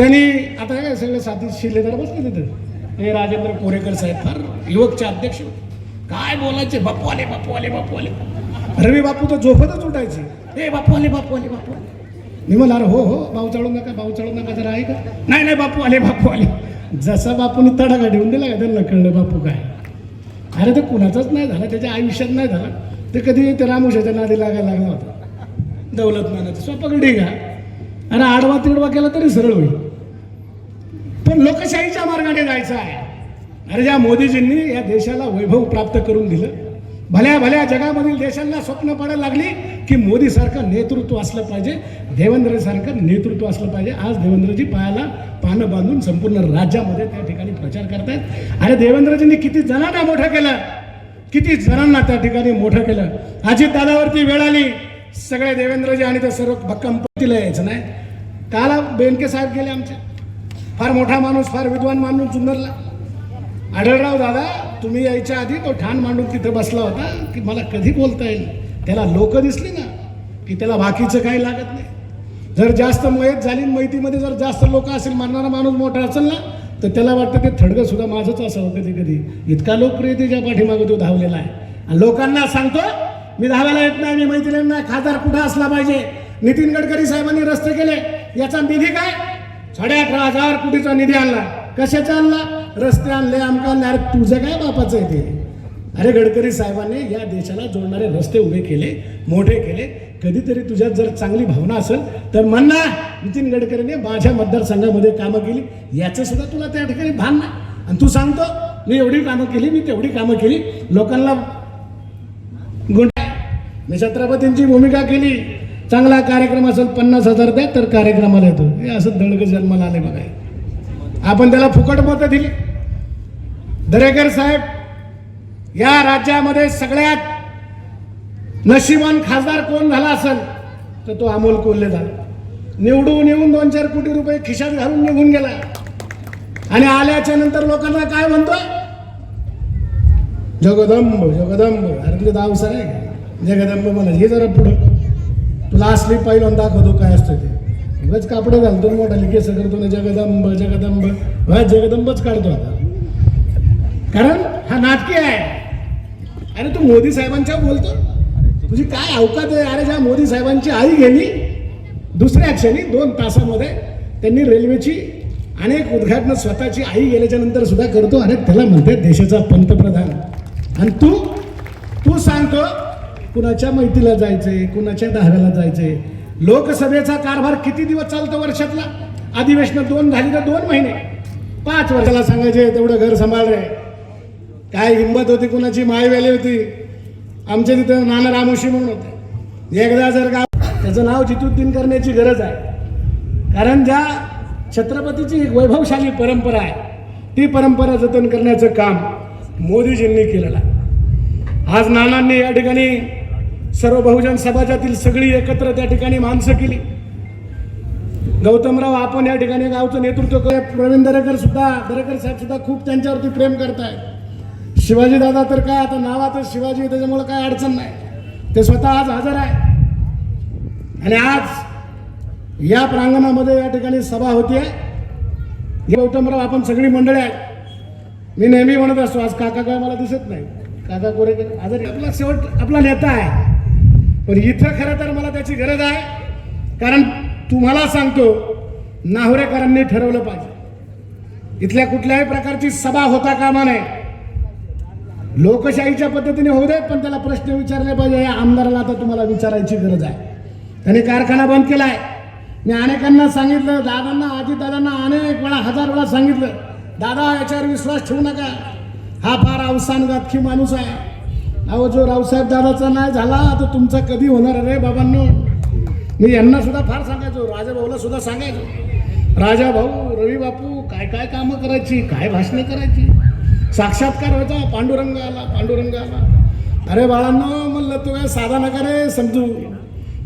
त्यांनी आता काय सगळे साथी शिलेदार बसले तिथं हे राजेंद्र कोरेकर साहेब फार युवकचे अध्यक्ष काय बोलायचे? बापू आले बापू आले बापू आले रवी बापू तर झोपतच उठायचे. हे बापू आले बापू आले बापू आले मी म्हणा अरे हो हो भाऊ चढू नका भाऊ चढू नका जरा आहे का नाही नाही बापू आले बापू आले जसा बापूने तडाखा ठेवून दिला का त्यांना कळलं बापू काय. अरे ते कुणाचाच नाही झाला त्याच्या आयुष्यात नाही झाला. ते कधी ते रामोशाच्या नादी लागायला लागला होता. दौलत मानाचं सोपं ठीक अरे आडवा तिडवा केला तरी सरळ होईल. पण लोकशाहीच्या मार्गाने जायचं आहे. अरे ज्या मोदीजींनी या देशाला वैभव प्राप्त करून दिलं. भल्या भल्या जगामधील देशांना स्वप्न पडायला लागली की मोदीसारखं नेतृत्व असलं पाहिजे देवेंद्रसारखं नेतृत्व असलं पाहिजे. आज देवेंद्रजी पायाला पानं बांधून संपूर्ण राज्यामध्ये त्या ठिकाणी प्रचार करतायत. आणि देवेंद्रजींनी किती जणांना मोठं केलं. किती जणांना त्या ठिकाणी मोठं केलं. अजित दादावरती वेळ आली. सगळे देवेंद्रजी आणि त्या सर्व भक्कम पतीला यायचं नाही. काला बेनके साहेब गेले आमच्या. फार मोठा माणूस फार विद्वान माणूस जुन्नरला. आढळराव दादा तुम्ही यायच्या आधी तो ठाण मांडून तिथं बसला होता की मला कधी बोलता येईल? त्याला लोक दिसली ना की त्याला बाकीचं काही लागत नाही. जर जास्त मयत झाली माहितीमध्ये मैतीमध्ये जर जास्त लोक असेल मानणारा माणूस मोठा असेल ना तर त्याला वाटतं ते थडगं सुद्धा माझंच असावं कधी कधी. इतका लोकप्रियतेच्या पाठीमागे तो धावलेला आहे. आणि लोकांना सांगतो मी धावायला येत नाही मी मैत्रिणी नाही खासदार कुठं असला पाहिजे? नितीन गडकरी साहेबांनी रस्ते केले याचा निधी काय? साडे अठरा हजार कोटीचा निधी आणला. कशाचा आणला? रस्ते आणले आमका आणले. अरे तुझं काय बापाचं आहे ते? अरे गडकरी साहेबांनी या देशाला जोडणारे रस्ते उभे केले मोठे केले. कधीतरी तुझ्यात जर चांगली भावना असेल तर म्हण नितीन गडकरीने माझ्या मतदारसंघामध्ये कामं केली. याचं सुद्धा तुला त्या ठिकाणी भान नाही. आणि तू सांगतो मी एवढी कामं केली मी तेवढी कामं केली. लोकांना गुंड मी छत्रपतींची भूमिका केली. चांगला कार्यक्रम असेल पन्नास हजार द्या तर कार्यक्रमाला येतो. हे असं दळग जन्माला आले बघा. आपण त्याला फुकट मतं दिली. दरेकर साहेब या राज्यामध्ये सगळ्यात नशिबान खासदार कोण झाला असेल तर तो अमोल कोल्हे झाला. निवडून येऊन दोन चार कोटी रुपये खिशात घालून निघून गेला. आणि आल्याच्यानंतर लोकांना काय म्हणतोय जगदंब जगदंब. अरे दावसा आहे जगदंब म्हणा हे जरा पुढं. तुला असली पहिल्यांदा दाखवतो काय असतं ते. उगाच कापडं घालतो मोठा लिकेस करतो ना जगदंब जगदंब. हा जगदंबच काढतो आता. कारण हा नाटकी आहे. अरे तू मोदी साहेबांच्या बोलतो? तुझी काय अवकात आहे? अरे ज्या मोदी साहेबांची आई गेली दुसऱ्या क्षणी दोन तासामध्ये त्यांनी रेल्वेची अनेक उद्घाटनं स्वतःची आई गेल्याच्यानंतर सुद्धा करतो. अरे त्याला म्हणते देशाचा पंतप्रधान. आणि तू तू सांगतो कुणाच्या मैतीला जायचंय कुणाच्या दहाव्याला जायचंय? लोकसभेचा कारभार किती दिवस चालतो वर्षातला? अधिवेशन दोन झाली तर दोन महिने. पाच वर्षाला सांगायचे तेवढं घर सांभाळ रे. काय हिंमत होती कुणाची? मायवेली होती. आमच्या तिथं नाना रामोशी म्हणून होते. एकदा जर का त्याचं नाव जितुद्दीन करण्याची गरज आहे. कारण ज्या छत्रपतीची एक वैभवशाली परंपरा आहे ती परंपरा जतन करण्याचं काम मोदीजींनी केलेलं आहे. आज नानांनी या ठिकाणी सर्व बहुजन समाजातील सगळी एकत्र त्या ठिकाणी माणसं केली. गौतमराव आपण या ठिकाणी गावचं नेतृत्व करूया प्रवीण दरेकर सुद्धा दरेकर साहेब सुद्धा खूप त्यांच्यावरती प्रेम करताय. शिवाजी दादा तर काय आता नावातच शिवाजी त्याच्यामुळे काय अडचण नाही. ते स्वतः आज हजर आहे. आणि आज या प्रांगणामध्ये या ठिकाणी सभा होती. गौतमराव आपण सगळी मंडळी आहे मी नेहमी म्हणत असतो आज काका काय मला दिसत नाही. काका कोरेकर आजारी आपला शेवट आपला नेता आहे. पण इथं खरं तर मला त्याची गरज आहे. कारण तुम्हाला सांगतो नाहुरेकरांनी ठरवलं पाहिजे. इथल्या कुठल्याही प्रकारची सभा होता कामा नये. लोकशाहीच्या पद्धतीने होऊ देत पण त्याला प्रश्न विचारले पाहिजे या आमदाराला आता तुम्हाला विचारायची गरज आहे. त्याने कारखाना बंद केलाय. मी अनेकांना सांगितलं दादांना दादांना अनेक वेळा हजार वेळा सांगितलं दादा याच्यावर विश्वास ठेवू नका. हा फार अवसानगातखी माणूस आहे. अहो जो रावसाहेब दादाचा नाही झाला तर तुमचा कधी होणार रे बाबांनो? मी यांना सुद्धा फार सांगायचो राजाभाऊला सुद्धा सांगायचो. राजा भाऊ रवी बापू काय काय कामं करायची काय भाषणे करायची? साक्षात्कार व्हायचा पांडुरंग आला पांडुरंग आला. अरे बाळांनो म्हणलं तू काय साधा नका रे समजू.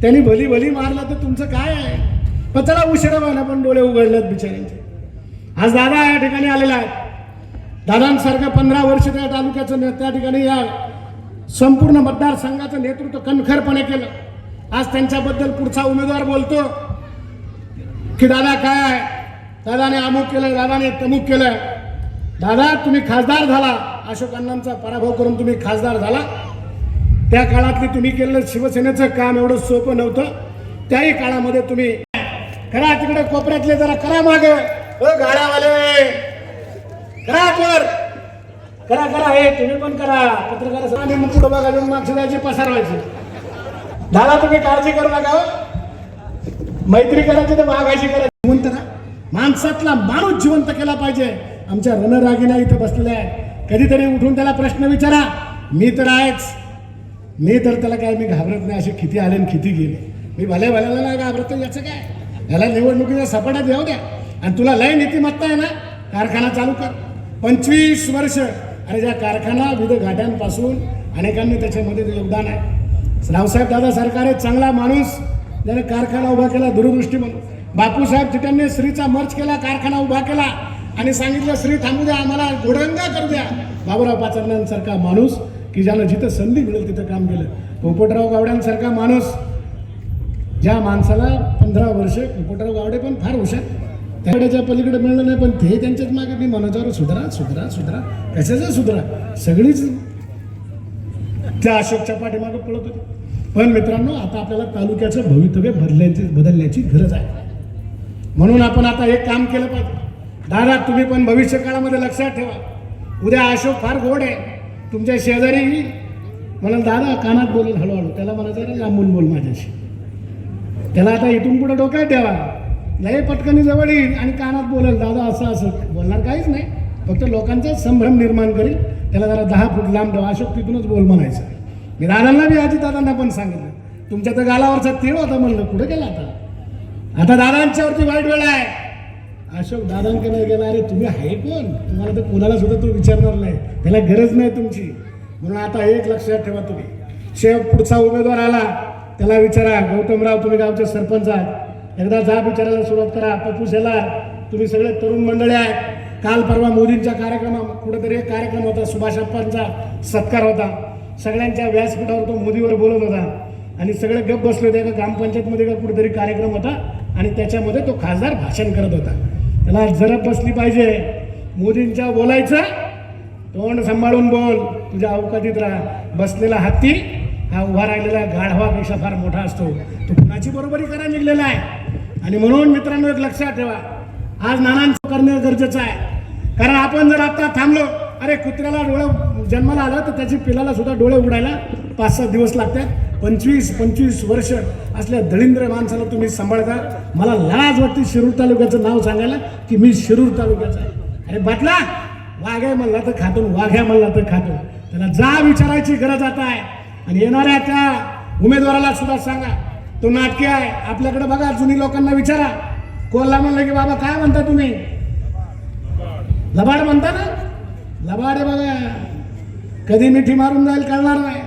त्यांनी भली भली मारला तर तुमचं काय आहे? पण चला उशिरा व्हायला पण डोळे उघडलेत बिचाऱ्यांचे. आज दादा या ठिकाणी आलेला आहे. दादांसारखं पंधरा वर्ष त्या तालुक्याचं ने- त्या ठिकाणी या. संपूर्ण मतदारसंघाचं नेतृत्व कणखरपणे केलं. आज त्यांच्याबद्दल पुढचा उमेदवार बोलतो. की दादा काय आहे? दादाने अमुक केलं दादाने तमुक केलं दादा तुम्ही खासदार झाला. अशोक अण्णांचा पराभव करून तुम्ही खासदार झाला. त्या काळातली तुम्ही केलेलं शिवसेनेचं काम एवढं सोपं नव्हतं. त्याही काळामध्ये तुम्ही करा तिकडे कोपऱ्यातले जरा करा मागे. हो, गाड्यावाले. करा वर करा करा हे तुम्ही पण करा. पत्रकार आणि मग पुढं बघा जाऊन मागच्या जायची पसारवायची. दादा तुम्ही काळजी करू नका हो. मैत्री करायची तर वागायची करायची. जिवंत ना माणसातला माणूस जिवंत केला पाहिजे. आमच्या रणरागिना इथं बसलेल्या आहे कधीतरी उठून त्याला प्रश्न विचारा. मी तर आहेच. मी तर त्याला काय मी घाबरत नाही असे किती आले आणि किती गेले. मी भल्या भल्याला नाही घाबरत याचं काय? याला निवडणुकीच्या सपाट्यात येऊ द्या. आणि तुला लय नीतिमत्ता आहे ना कारखाना चालू कर. पंचवीस वर्ष आणि ज्या कारखाना विविध घाट्यांपासून अनेकांनी त्याच्यामध्ये योगदान आहे. रावसाहेब दादा सरकार एक चांगला माणूस ज्याने कारखाना उभा केला दूरदृष्टी म्हणून. बापूसाहेब चिटणने स्त्रीचा मर्च केला कारखाना उभा केला आणि सांगितलं श्री थांबू द्या आम्हाला घोडंगा करू द्या. बाबूराव पाचरण्यांसारखा माणूस की ज्यानं जिथं संधी मिळेल तिथं काम केलं. पोपटराव गावड्यांसारखा माणूस ज्या माणसाला पंधरा वर्ष पोपटराव गावडे पण फार हुशार. त्याकडेच्या पलीकडे मिळलं नाही पण ते त्यांच्याच मागे मी मनाच्यावर सुधरा सुधरा सुधरा. कशाचं सुधरा? सगळीच त्या अशोकच्या पाठीमागे पळत होती. पण मित्रांनो आता आपल्याला तालुक्याचं भवितव्य बदलायची बदलण्याची गरज आहे. म्हणून आपण आता एक काम केलं पाहिजे. दादा तुम्ही पण भविष्य काळामध्ये लक्षात ठेवा. उद्या अशोक फार गोड आहे. तुमच्या शेजारी म्हणून दादा कानात बोलेल हळूहळू. त्याला म्हणायचं रे लांबून बोल माझ्याशी. त्याला आता इथून पुढे डोक्यात ठेवा. लय पटकनी जवळ येईल आणि कानात बोलेल दादा असं असं. बोलणार काहीच नाही. फक्त लोकांचा संभ्रम निर्माण करेल. त्याला जरा दहा फूट लांब ठेवा. अशोक तिथूनच बोल म्हणायचं. मी दादांना बी आजी दादांना पण सांगितलं. तुमच्या तर गालावरचा तीळ होता म्हणलं. कुठे गेला आता? आता दादांच्यावरती वाईट वेळ आहे. अशोक दादांकडे गेला. अरे तुम्ही आहे कोण? तुम्हाला तर कोणाला सुद्धा तो विचारणार नाही. त्याला गरज नाही तुमची. म्हणून आता एक लक्षात ठेवा तुम्ही. शेव पुढचा उमेदवार आला. त्याला विचारा गौतमराव तुम्ही गावचे सरपंच आहात. एकदा जा विचारायला सुरुवात करा पप्पू याला तुम्ही सगळे तरुण मंडळी आहेत. काल परवा मोदींच्या कार्यक्रमा कुठेतरी एक कार्यक्रम होता सुभाषप्पांचा सत्कार होता. सगळ्यांच्या व्यासपीठावर तो मोदीवर बोलत होता. आणि सगळे गप बसले होते एका ग्रामपंचायतमध्ये का कुठेतरी कार्यक्रम होता आणि त्याच्यामध्ये तो खासदार भाषण करत होता. त्याला जरब बसली पाहिजे. मोदींच्या बोलायचं तोंड सांभाळून बोल तुझ्या अवकातीत राहा. बसलेला हत्ती हा उभा राहिलेला गाढवापेक्षा फार मोठा असतो. तो कुणाची बरोबरी करा निघलेला आहे? आणि म्हणून मित्रांनो एक लक्षात ठेवा. आज नानांचं करणं गरजेचं आहे. कारण आपण जर आता थांबलो अरे कुत्र्याला डोळं जन्माला आलं तर त्याची पिलाला सुद्धा डोळे उडायला पाच सात दिवस लागतात. पंचवीस पंचवीस वर्ष असल्या दळिंद्र माणसाला तुम्ही सांभाळता. मला लाज वाटते शिरूर तालुक्याचं नाव सांगायला की मी शिरूर तालुक्याचा आहे. अरे बाटला! वाघ्या म्हणला तर खातो वाघ्या म्हणला तर खातो त्याला जा विचारायची गरज आता आहे. आणि येणाऱ्या त्या उमेदवाराला सुद्धा सांगा तो नाटके आहे. आपल्याकडे बघा जुनी लोकांना विचारा. कोल्हा म्हणलं की बाबा काय म्हणता तुम्ही? लबाड म्हणता ना? लबाड आहे बघा. कधी मिठी मारून जाईल कळणार नाही.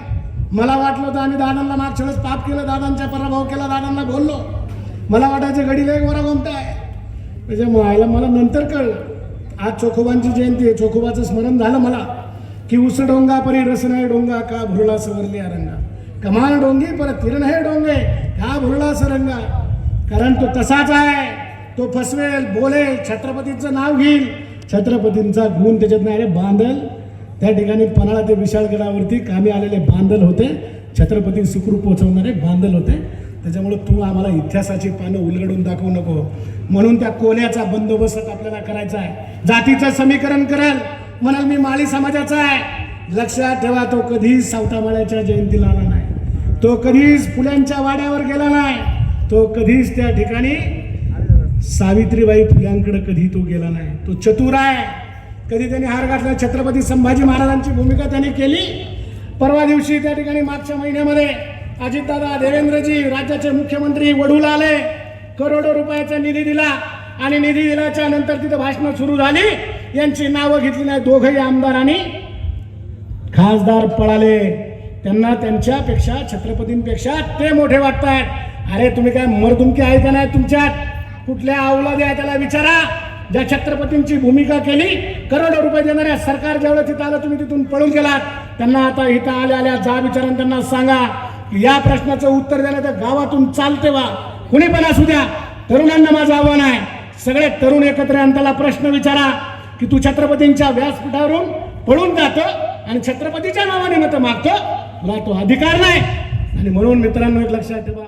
मला वाटलं होतं आम्ही दादांना मागच्या वेळेस पाप केलं दादांचा पराभव केला दादांना बोललो. मला वाटायचं घडीला एक वरा गोमटा आहे म्हणजे त्याच्यामुळे आईला मला नंतर कळलं. आज चोखोबांची जयंती आहे. चोखोबाचं स्मरण झालं मला. की उस डोंगा परी रस नाही डोंगा का भुरळा सवरली अरंगा. कमाल डोंगी पर तिरण हे डोंगे का भरला सरंगा? कारण तो तसाच आहे. तो फसवेल बोलेल छत्रपतीचं नाव घेईल. छत्रपतींचा गुण त्याच्यात नाही बांधल. त्या ठिकाणी पन्हाळा ते विशाळगडावरती कामी आलेले बांधल होते. छत्रपती सुखरूप पोहोचवणारे बांधल होते. त्याच्यामुळे तू आम्हाला इतिहासाची पानं उलगडून दाखवू नको. म्हणून त्या कोल्याचा बंदोबस्त आपल्याला करायचा आहे. जातीचं समीकरण करेल. म्हणाल मी माळी समाजाचा आहे. लक्षात ठेवा तो कधीच सावतामाळ्याच्या जयंतीला नाही तो कधीच फुल्यांच्या वाड्यावर गेला नाही. तो कधीच त्या ठिकाणी सावित्रीबाई फुल्यांकडे कधी तो गेला नाही. तो चतुर आहे. कधी त्यांनी हार घातला छत्रपती संभाजी महाराजांची भूमिका त्यांनी केली. परवा दिवशी त्या ठिकाणी मागच्या महिन्यामध्ये अजितदादा देवेंद्रजी राज्याचे मुख्यमंत्री वडूला आले. करोडो रुपयाचा निधी दिला आणि निधी दिल्याच्या नंतर तिथं भाषणं सुरू झाली. यांची नावं घेतली नाही दोघंही आमदारांनी. खासदार पळाले. त्यांना त्यांच्यापेक्षा छत्रपतींपेक्षा ते मोठे वाटतात. अरे तुम्ही काय मरदुमकी आहे का नाही तुमच्यात? कुठल्या अवलादी आहे त्याला विचारा. ज्या छत्रपतींची भूमिका केली करोडो रुपये देणाऱ्या सरकार जेवढं तिथं आलं तुम्ही तिथून पळून गेलात. त्यांना आता इथं आल्या आल्या जा विचारून त्यांना सांगा. की या प्रश्नाचं उत्तर देण्याचं गावातून चालते वा कुणी पण असू द्या. तरुणांना माझं आव्हान आहे. सगळे तरुण एकत्र आहे आणि त्याला प्रश्न विचारा. की तू छत्रपतींच्या व्यासपीठावरून पळून जातो आणि छत्रपतीच्या नावाने मत मागतो. मला तो अधिकार नाही. आणि म्हणून मित्रांनो एक लक्षात ठेवा.